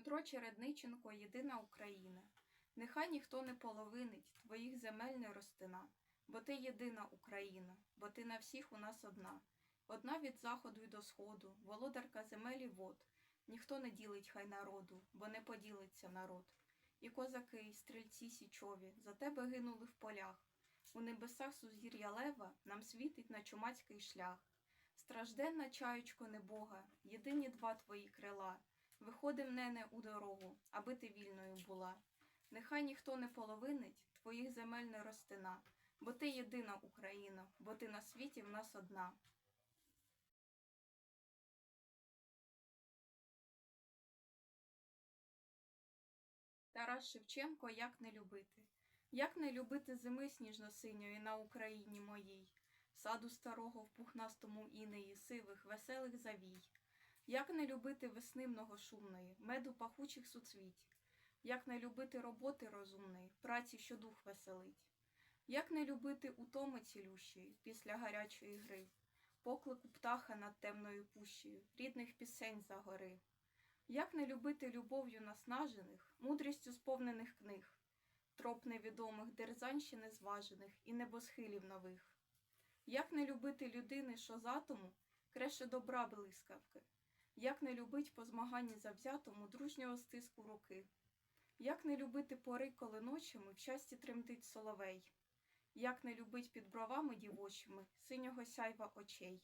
Дмитро Чередниченко, єдина Україна. Нехай ніхто не половинить, твоїх земель не розтина, бо ти єдина Україна, бо ти на всіх у нас одна. Одна від заходу й до сходу, володарка земель і вод. Ніхто не ділить хай народу, бо не поділиться народ. І козаки, і стрільці січові за тебе гинули в полях. У небесах сузір'я лева нам світить на чумацький шлях. Стражденна чаючко небога, єдині два твої крила. Виходим, нене, у дорогу, аби ти вільною була. Нехай ніхто не половинить, твоїх земель не розтина, бо ти єдина Україна, бо ти на світі в нас одна. Тарас Шевченко Як не любити? Як не любити зими сніжно-синьої на Україні моїй, саду старого в пухнастому інеї, сивих, веселих завій. Як не любити весни многошумної, меду пахучих суцвіть, як не любити роботи розумної, праці, що дух веселить, як не любити утоми цілющої після гарячої гри, поклику птаха над темною пущею, рідних пісень за гори, як не любити любов'ю наснажених, мудрістю сповнених книг, троп невідомих, дерзанщі незважених і небосхилів нових, як не любити людини, що з атому креше добра блискавки, як не любить по змаганні завзятому дружнього стиску руки, як не любити пори, коли ночами в щасті тремтить соловей, як не любить під бровами дівочими синього сяйва очей,